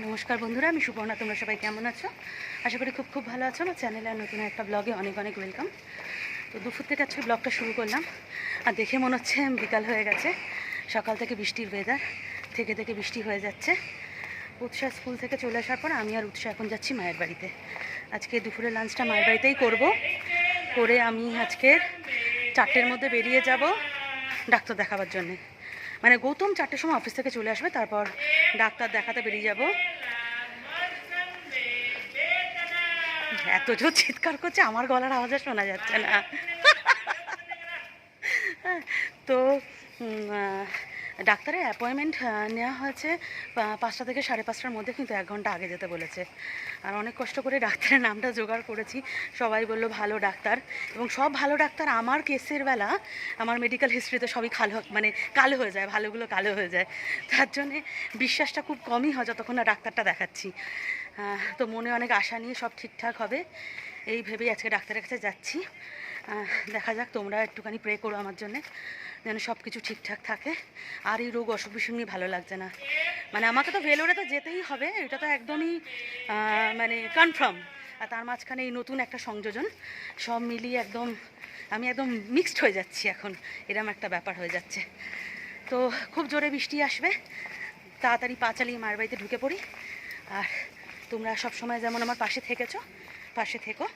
নমস্কার বন্ধুরা, আমি সুপর্ণা, তোমরা সবাই কেমন আছো? আশা করি খুব খুব ভালো আছো। আমার চ্যানেলে আর নতুন একটা ব্লগে অনেক অনেক ওয়েলকাম তো দুপুর থেকে আজকে ব্লগটা শুরু করলাম। আর দেখে মনে হচ্ছে বিকাল হয়ে গেছে। সকাল থেকে বৃষ্টির ওয়েদার থেকে থেকে বৃষ্টি হয়ে যাচ্ছে। উৎসাহ স্কুল থেকে চলে আসার পর আমি আর উৎসাহ এখন যাচ্ছি মায়ের বাড়িতে। আজকে দুপুরে লাঞ্চটা মায়ের বাড়িতেই করব। করে আমি আজকে চারটের মধ্যে বেরিয়ে যাব ডাক্তার দেখাবার জন্যে। মানে গৌতম চারটের সময় অফিস থেকে চলে আসবে, তারপর ডাক্তার দেখাতে বেরিয়ে যাব। এত জোর চিৎকার করছে, আমার গলার আওয়াজে শোনা যাচ্ছে না। তো ডাক্তারের অ্যাপয়েন্টমেন্ট নেওয়া হয়েছে পাঁচটা থেকে সাড়ে পাঁচটার মধ্যে কিন্তু এক ঘণ্টা আগে যেতে বলেছে। আর অনেক কষ্ট করে ডাক্তারের নামটা জোগাড় করেছি। সবাই বলল, ভালো ডাক্তার। এবং সব ভালো ডাক্তার আমার কেসের বেলা, আমার মেডিকেল হিস্ট্রিতে সবই কালো মানে কালো হয়ে যায়, ভালোগুলো কালো হয়ে যায়। তার জন্যে বিশ্বাসটা খুব কমই হয় যতক্ষণ না ডাক্তারটা দেখাচ্ছি। তো মনে অনেক আশা নিয়ে সব ঠিকঠাক হবে। এই ভেবেই আজকে ডাক্তারের কাছে যাচ্ছি। দেখা যাক, তোমরা একটুখানি প্রে করো আমার জন্যে, যেন সব কিছু ঠিকঠাক থাকে। আর এই রোগ অসুখ বিসুখ নিয়ে ভালো লাগছে না। মানে আমাকে তো ভেলোরে তো যেতেই হবে, এটা তো একদমই মানে কনফার্ম আর তার মাঝখানে এই নতুন একটা সংযোজন, সব মিলিয়ে একদম, আমি একদম মিক্সড হয়ে যাচ্ছি এখন। এরম একটা ব্যাপার হয়ে যাচ্ছে। তো খুব জোরে বৃষ্টি আসবে, তাড়াতাড়ি পা চালিয়ে মায়ের বাড়িতে ঢুকে পড়ি। আর তোমরা সব সময় যেমন আমার পাশে থেকেছো, পাশে থেকো।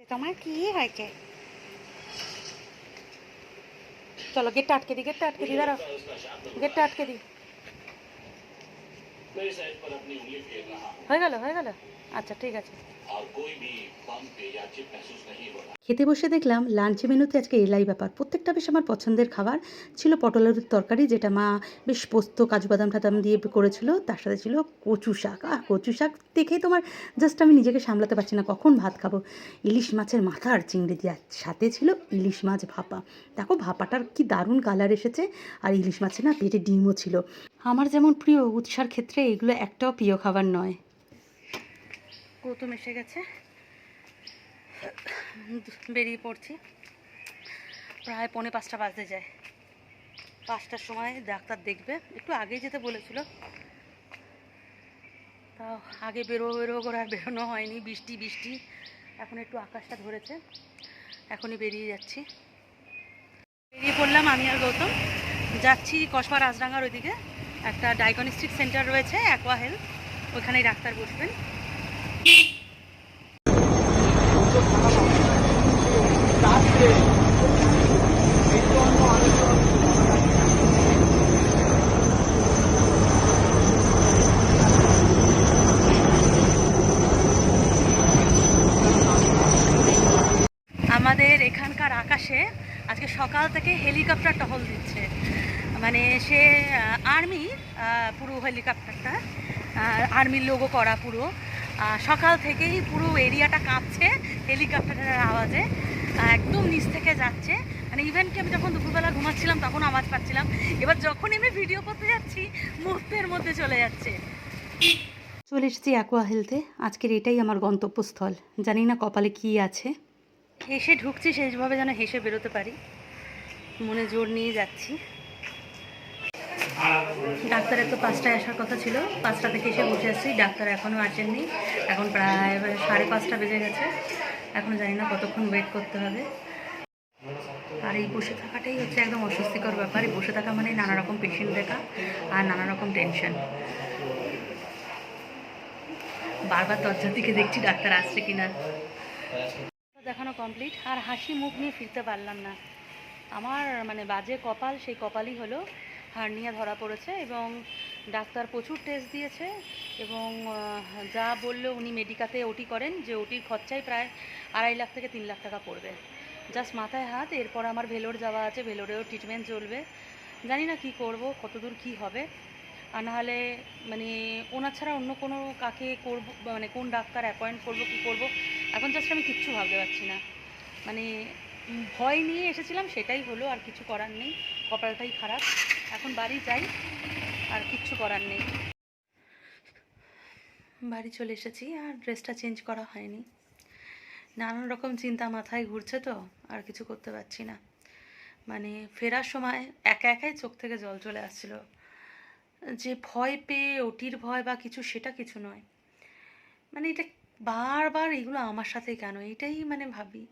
তোমার কি হয় কে চলো গেটটা আটকে দিই গেটটা আটকে দিই দাঁড়াও গেটটা আটকে দিই হয়ে গেল হয়ে গেল আচ্ছা ঠিক আছে। খেতে বসে দেখলাম লাঞ্চ মেনুতে আজকে এলাই ব্যাপার। প্রত্যেকটা বেশ আমার পছন্দের খাবার। ছিল পটলের তরকারি যেটা মা বেশ পোস্ত কাজু বাদাম টাদাম দিয়ে করেছিল। তার সাথে ছিল কচু শাক। আহ কচু শাক দেখেই তোমার জাস্ট আমি নিজেকে সামলাতে পারছি না কখন ভাত খাব? ইলিশ মাছের মাথা আর চিংড়ি দিয়ে। সাথে ছিল ইলিশ মাছ ভাপা। দেখো ভাপাটার কি দারুণ কালার এসেছে। আর ইলিশ মাছে না পেটে ডিমও ছিল। আমার যেমন প্রিয় উৎসার ক্ষেত্রে এগুলো একটাও প্রিয় খাবার নয়। গৌতম এসে গেছে। বেরিয়ে পড়ছি। প্রায় পৌনে পাঁচটা বাজতে যায়। পাঁচটার সময় ডাক্তার দেখবে। একটু আগেই যেতে বলেছিল। তাও আগে বেরো বেরো করে আর বেরোনো হয়নি। বৃষ্টি বৃষ্টি। এখন একটু আকাশটা ধরেছে। এখনই বেরিয়ে যাচ্ছি। বেরিয়ে পড়লাম আমি আর গৌতম। যাচ্ছি কসবা রাজডাঙ্গার ওইদিকে। একটা ডায়াগনস্টিক সেন্টার রয়েছে অ্যাকোয়া হেলথ ওখানেই ডাক্তার বসবেন। আমাদের এখানকার আকাশে আজকে সকাল থেকে হেলিকপ্টার টহল দিচ্ছে। মানে সে আর্মি পুরো হেলিকপ্টারটা আর্মির লোগো করা পুরো। সকাল থেকেই পুরো এরিয়াটা কাঁপছে, হেলিকপ্টারের আওয়াজে একদম নিচ থেকে যাচ্ছে। মানে ইভেন কি আমি যখন দুপুরবেলা ঘুমাচ্ছিলাম তখন আওয়াজ পাচ্ছিলাম। এবার যখনই আমি ভিডিও করতে যাচ্ছি, মুহূর্তের মধ্যে চলে যাচ্ছে। চলে এসেছি অ্যাকোয়া হেলথে আজকের এটাই আমার গন্তব্যস্থল। জানি না কপালে কী আছে। হেসে ঢুকছি সেইভাবে যেন হেসে বেরোতে পারি। মনে জোর নিয়ে যাচ্ছি। ডাক্তারের তো পাঁচটায় আসার কথা ছিল। পাঁচটা থেকে এসে বসে আছি। ডাক্তার এখনও আসেননি এখন প্রায় সাড়ে পাঁচটা বেজে গেছে। এখন জানি না কতক্ষণ ওয়েট করতে হবে। আর এই বসে থাকাটাই হচ্ছে একদম অস্বস্তিকর ব্যাপার। এই বসে থাকা মানে নানা রকম পেশেন্ট দেখা আর নানা রকম টেনশন বারবার দরজার দিকে দেখছি ডাক্তার আসছে কিনা। দেখানো কমপ্লিট আর হাসি মুখ নিয়ে ফিরতে পারলাম না। আমার মানে বাজে কপাল সেই কপালই হলো হার্নিয়া ধরা পড়েছে এবং ডাক্তার প্রচুর টেস্ট দিয়েছে এবং যা বলল উনি মেডিকাতে ওটি করেন যে ওটির খরচাই প্রায় আড়াই লাখ থেকে তিন লাখ টাকা পড়বে। জাস্ট মাথায় হাত, এরপর আমার ভেলোর যাওয়া আছে, ভেলোরেও ট্রিটমেন্ট চলবে। জানি না কি করব, কতদূর কি হবে। আর নাহলে মানে ওনার ছাড়া অন্য কোনো কাকে করব মানে কোন ডাক্তার অ্যাপয়েন্ট করব, কি করব, এখন জাস্ট আমি কিচ্ছু ভাবতে পারছি না। মানে ভয় নিয়ে এসেছিলাম, সেটাই হলো, আর কিছু করার নেই। কপালটাই খারাপ। এখন বাড়ি যাই, আর কিচ্ছু করার নেই। বাড়ি চলে এসেছি, আর ড্রেসটা চেঞ্জ করা হয়নি। নানান রকম চিন্তা মাথায় ঘুরছে তো, আর কিছু করতে পারছি না। মানে ফেরার সময় একা একাই চোখ থেকে জল চলে আসছিল। যে ভয় পেয়ে, ওটির ভয় বা কিছু, সেটা কিছু নয়। মানে এটা বারবার এগুলো আমার সাথে কেন? এটাই মানে ভাবি।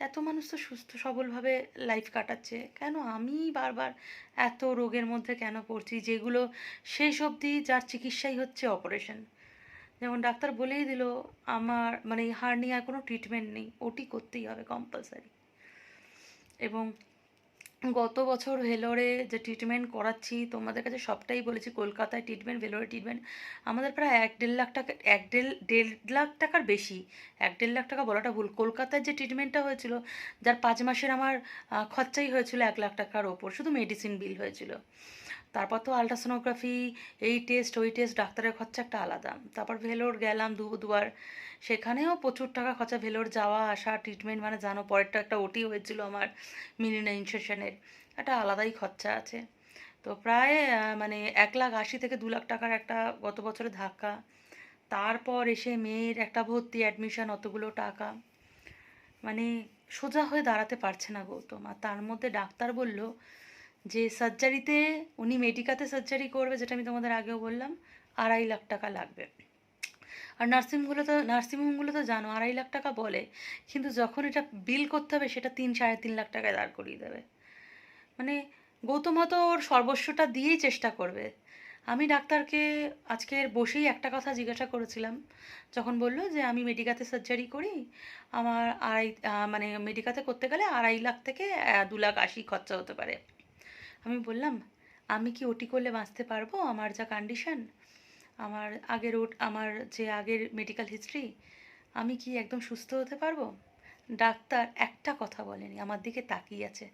এত মানুষ তো সুস্থ, সবলভাবে লাইফ কাটাচ্ছে। কেন? আমি বারবার এত রোগের মধ্যে কেন পড়ছি? যেগুলো শেষ অবধি যার চিকিৎসাই হচ্ছে অপারেশন যেমন ডাক্তার বলেই দিল, আমার মানে হার্নিয়ার কোনো ট্রিটমেন্ট নেই, ওটি করতেই হবে কম্পালসারি এবং গত বছর ভেলোরে যে ট্রিটমেন্ট করাচ্ছি, তোমাদের কাছে সবটাই বলেছি, কলকাতায় ট্রিটমেন্ট ভেলোরে ট্রিটমেন্ট আমাদের প্রায় এক দেড় লাখ টাকা, এক দেড় দেড় লাখ টাকার বেশি, এক দেড় লাখ টাকা বলাটা ভুল। কলকাতায় যে ট্রিটমেন্টটা হয়েছিল, যার পাঁচ মাসের আমার খরচাই হয়েছিল এক লাখ টাকার ওপর, শুধু মেডিসিন বিল হয়েছিল। তারপর তো আলট্রাসোনোগ্রাফি এই টেস্ট ওই টেস্ট ডাক্তারের খরচা একটা আলাদা। তারপর ভেলোর গেলাম দু দুবার। সেখানেও প্রচুর টাকা খরচা ভেলোর যাওয়া, আসা ট্রিটমেন্ট মানে জানো, পরেরটা একটা ওটি হয়েছিল আমার মিলিনা ইনসেশনের একটা আলাদাই খরচা আছে। তো প্রায় মানে এক লাখ আশি থেকে দু লাখ টাকার একটা গত বছরে ধাক্কা। তারপর এসে মেয়ের একটা ভর্তি অ্যাডমিশন অতগুলো টাকা। মানে সোজা হয়ে দাঁড়াতে পারছে না গৌতম। আর তার মধ্যে ডাক্তার বলল যে সার্জারিতে উনি মেডিকাতে সার্জারি করবে, যেটা আমি তোমাদের আগেও বললাম, আড়াই লাখ টাকা লাগবে। আর নার্সিংগুলো তো নার্সিংহোমগুলো তো জানো, আড়াই লাখ টাকা বলে, কিন্তু যখন এটা বিল করতে হবে, সেটা তিন, সাড়ে তিন লাখ টাকায় দাঁড় করিয়ে দেবে। মানে গৌতম হয়তো ওর সর্বস্বটা দিয়েই চেষ্টা করবে। আমি ডাক্তারকে আজকের বসেই একটা কথা জিজ্ঞাসা করেছিলাম, যখন বলল যে আমি মেডিকাতে সার্জারি করি, আমার আড়াই মানে মেডিকাতে করতে গেলে আড়াই লাখ থেকে দু লাখ আশি খরচা হতে পারে। আমি বললাম, আমি কি ওটি করলে বাঁচতে পারব আমার যা কন্ডিশন আমার আগের ওট, আমার যে আগের মেডিকেল হিস্ট্রি আমি কি একদম সুস্থ হতে পারব? ডাক্তার একটা কথা বলেনি, আমার দিকে তাকিয়ে আছে।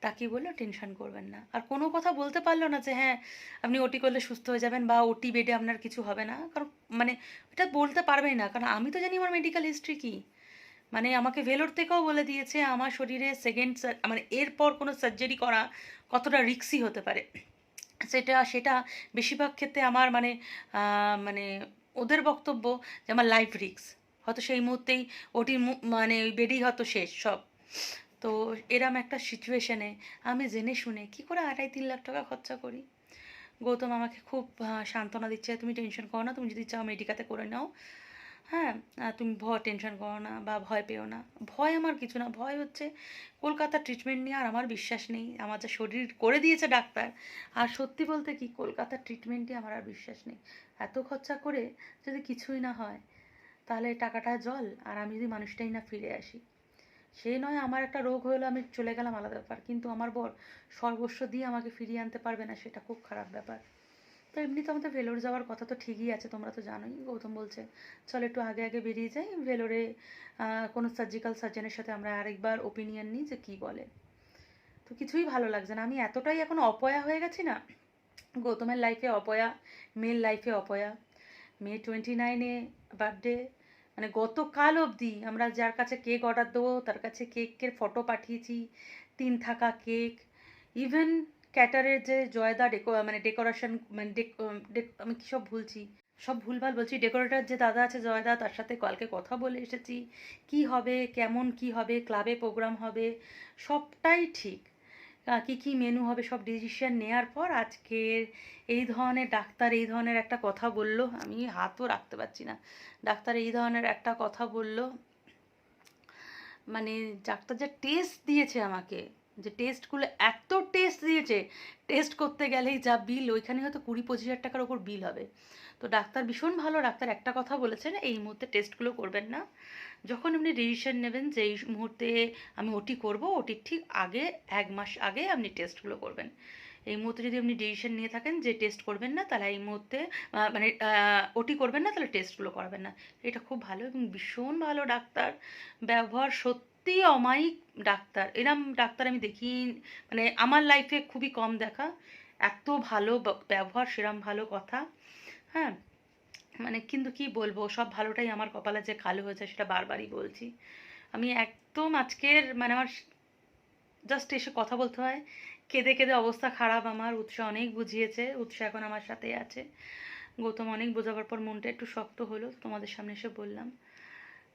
তাকিয়ে বলল, টেনশন করবেন না। আর কোনো কথা বলতে পারল না যে হ্যাঁ আপনি ওটি করলে সুস্থ হয়ে যাবেন বা ওটি বেডে আপনার কিছু হবে না। কারণ মানে এটা বলতে পারবেই না। কারণ আমি তো জানি আমার মেডিকেল হিস্ট্রি কী। মানে আমাকে ভেলোর থেকেও বলে দিয়েছে, আমার শরীরে সেকেন্ড মানে এরপর কোনো সার্জারি করা কতটা রিক্সি হতে পারে। সেটা সেটা বেশিরভাগ ক্ষেত্রে আমার মানে মানে ওদের বক্তব্য যে আমার লাইফ রিক্স হয়তো সেই মুহূর্তেই ওটির মু- মানে ওই বেডেই হয়তো শেষ সব। তো এরম একটা সিচুয়েশানে আমি জেনে শুনে কি করে আড়াই তিন লাখ টাকা খরচা করি? গৌতম আমাকে খুব সান্ত্বনা দিচ্ছে, তুমি টেনশন করো না, তুমি যদি চাও মেডিকাতে করে নাও। হ্যাঁ তুমি ভয় টেনশন করো না বা ভয় পেও না। ভয় আমার কিছু না, ভয় হচ্ছে কলকাতার ট্রিটমেন্ট নিয়ে আর আমার বিশ্বাস নেই। আমার যা শরীর করে দিয়েছে ডাক্তার, আর সত্যি বলতে কি কলকাতার ট্রিটমেন্টে আমার আর বিশ্বাস নেই। এত খরচা করে যদি কিছুই না হয়, তাহলে টাকাটা জল, আর আমি যদি মানুষটাই না ফিরে আসি। সে নয় আমার একটা রোগ হলো, আমি চলে গেলাম আলাদা ব্যাপার। কিন্তু আমার বর সর্বস্ব দিয়ে আমাকে ফিরিয়ে আনতে পারবে না, সেটা খুব খারাপ ব্যাপার। তো এমনি তো আমাদের ভেলোর যাওয়ার কথা তো ঠিকই আছে, তোমরা তো জানোই, গৌতম বলছে, চল একটু আগে আগে বেরিয়ে যাই, ভেলোরে কোনো সার্জিক্যাল সার্জনের সাথে আমরা আরেকবার ওপিনিয়ন নিই যে কী বলে। তো কিছুই ভালো লাগছে না, আমি এতটাই এখন অপয়া হয়ে গেছি না, গৌতমের লাইফে অপয়া, মেয়ের লাইফে অপয়া মে টোয়েন্টি নাইনে বার্থডে মানে গতকাল অবধি আমরা যার কাছে কেক অর্ডার দেবো, তার কাছে কেকের ফটো পাঠিয়েছি, তিন থাকা কেক ইভেন ক্যাটারের যে জয়দা ডেকো মানে ডেকোরেশন মানে আমি কী সব ভুলছি? সব ভুলভাল বলছি। ডেকোরেটর যে দাদা আছে জয়দা, তার সাথে কালকে কথা বলে এসেছি। কি হবে, কেমন কি হবে, ক্লাবে প্রোগ্রাম হবে, সবটাই ঠিক। কি কি মেনু হবে, সব ডিসিশন নেওয়ার পর আজকে এই ধরনের ডাক্তার, এই ধরনের একটা কথা বলল। আমি হাতও রাখতে পারছি না। ডাক্তার এই ধরনের একটা কথা বলল। মানে ডাক্তার যে টেস্ট দিয়েছে আমাকে যে টেস্টগুলো এত টেস্ট দিয়েছে টেস্ট করতে গেলেই যা বিল ওইখানে হয়তো কুড়ি পঁচিশ হাজার টাকার ওপর বিল হবে। তো ডাক্তার ভীষণ ভালো, ডাক্তার একটা কথা বলেছেন, এই মুহূর্তে টেস্টগুলো করবেন না। যখন আপনি ডিসিশন নেবেন যে এই মুহূর্তে আমি ওটি করব ওটির ঠিক আগে, এক মাস আগে আপনি টেস্টগুলো করবেন। এই মুহূর্তে যদি আপনি ডিসিশন নিয়ে থাকেন যে টেস্ট করবেন না, তাহলে এই মুহূর্তে মানে ওটি করবেন না, তাহলে টেস্টগুলো করাবেন না। এটা খুব ভালো এবং ভীষণ ভালো ডাক্তার। ব্যবহার সত্যি অমায়িক ডাক্তার। এরম ডাক্তার আমি দেখি মানে আমার লাইফে খুবই কম দেখা। এত ভালো ব্যবহার, সেরম ভালো কথা। হ্যাঁ? মানে কিন্তু কি বলব, সব ভালোটাই আমার কপালে যে কালো হয়েছে সেটা বারবারই বলছি। আমি একদম আজকের মানে আমার জাস্ট এসে কথা বলতে হয়। কেঁদে কেঁদে অবস্থা খারাপ আমার, উৎসাহ অনেক বুঝিয়েছে, উৎসাহ এখন আমার সাথেই আছে। গৌতম অনেক বোঝাবার পর মনটা একটু শক্ত হলো, তোমাদের সামনে এসে বললাম।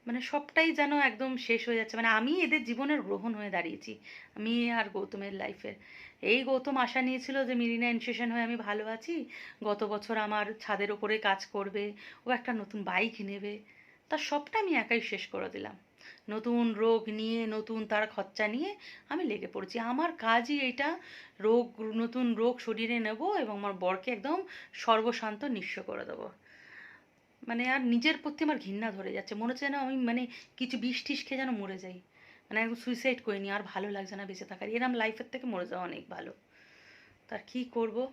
মানে সবটাই যেন একদম শেষ হয়ে যাচ্ছে। মানে আমি এদের জীবনের গ্রহণ হয়ে দাঁড়িয়েছি। আমি আর গৌতমের লাইফের এই গৌতম আশা নিয়েছিল যে মিরিনা ইনস্টিটিউশন হয়ে আমি ভালো আছি। গত বছর আমার ছাদের ওপরে কাজ করবে, ও একটা নতুন বাইক নেবে। তার সবটা আমি একাই শেষ করে দিলাম। নতুন রোগ নিয়ে, নতুন তার খরচা নিয়ে আমি লেগে পড়েছি। আমার কাজই এটা রোগ, নতুন রোগ শরীরে নেব এবং আমার বরকে একদম সর্বশান্ত নিঃস্ব করে দেবো। মানে আর নিজের প্রতি আমার ঘৃণা ধরে যাচ্ছে। মনে হচ্ছে যেন আমি মানে কিছু বিষ টিস খেয়ে যেন মরে যাই। মানে একদম সুইসাইড করে নি আর ভালো লাগছে না বেঁচে থাকার। এরম লাইফের থেকে মরে যাওয়া অনেক ভালো। তার কি করব?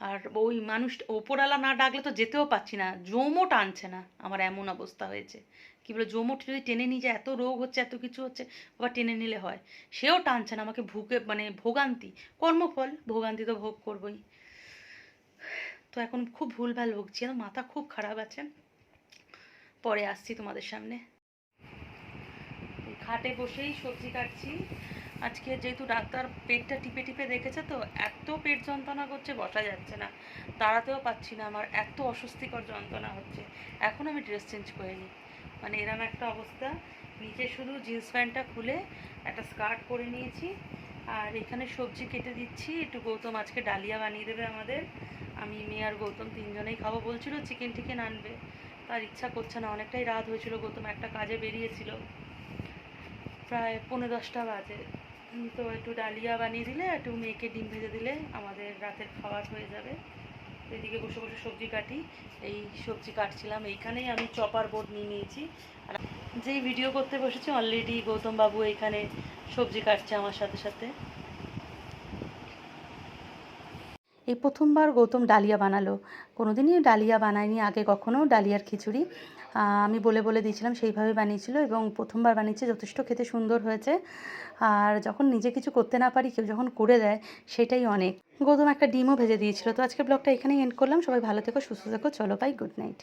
আর ওই মানুষ, ওপরওয়ালা না ডাকলে তো যেতেও পাচ্ছি না। জমও টানছে না, আমার এমন অবস্থা হয়েছে। কি বলে জমট যদি টেনে নিয়ে যায় এত রোগ হচ্ছে, এত কিছু হচ্ছে, আবার টেনে নিলে হয়। সেও টানছে না আমাকে ভুগে মানে ভোগান্তি। কর্মফল, ভোগান্তি তো ভোগ করবই। তো এখন খুব ভুলভাল ভুগছি আমার মাথা খুব খারাপ আছে। পরে আসছি তোমাদের সামনে। খাটে বসেই সবজি কাটছি। আজকে যেহেতু ডাক্তার পেটটা টিপে টিপে দেখেছে তো, এত পেট যন্ত্রণা করছে, বসা যাচ্ছে না। দাঁড়াতেও পাচ্ছি না, আমার এত অস্বস্তিকর যন্ত্রণা হচ্ছে। এখন আমি ড্রেস চেঞ্জ করে নিই মানে এরম একটা অবস্থা। নিচে শুধু জিন্স প্যান্টটা খুলে একটা স্কার্ট করে নিয়েছি। আর এখানে সবজি কেটে দিচ্ছি। একটু গৌতম আজকে ডালিয়া বানিয়ে দেবে আমাদের। আমি, মেয়ে আর গৌতম তিনজনেই খাব বলছিল চিকেন টিকেন আনবে। তার ইচ্ছা করছে না, অনেকটাই রাত হয়েছিল, গৌতম একটা কাজে বেরিয়েছিল। প্রায় পৌনে দশটা বাজে। তো একটু ডালিয়া বানিয়ে দিলে, একটু মেয়েকে ডিম ভেজে দিলে আমাদের রাতের খাবার হয়ে যাবে। এদিকে বসে বসে সবজি কাটি, এই সবজি কাটছিলাম। এইখানেই আমি চপার বোর্ড নিয়ে নিয়েছি। আর যেই ভিডিও করতে বসেছি অলরেডি গৌতম বাবু এইখানে সবজি কাটছে আমার সাথে সাথে। এই প্রথমবার গৌতম ডালিয়া বানালো। কোনো দিনই ডালিয়া বানায়নি, আগে কখনো ডালিয়ার খিচুড়ি। আমি বলে বলে দিয়েছিলাম সেইভাবে বানিয়েছিল এবং প্রথমবার বানিয়েছে, যথেষ্ট খেতে সুন্দর হয়েছে। আর যখন নিজে কিছু করতে না পারি, কেউ যখন করে দেয়, সেটাই অনেক। গৌতম একটা ডিমও ভেজে দিয়েছিল। তো আজকে ব্লগটা এখানেই এন্ড করলাম। সবাই ভালো থেকো, সুস্থ থেকো। চলো বাই গুড নাইট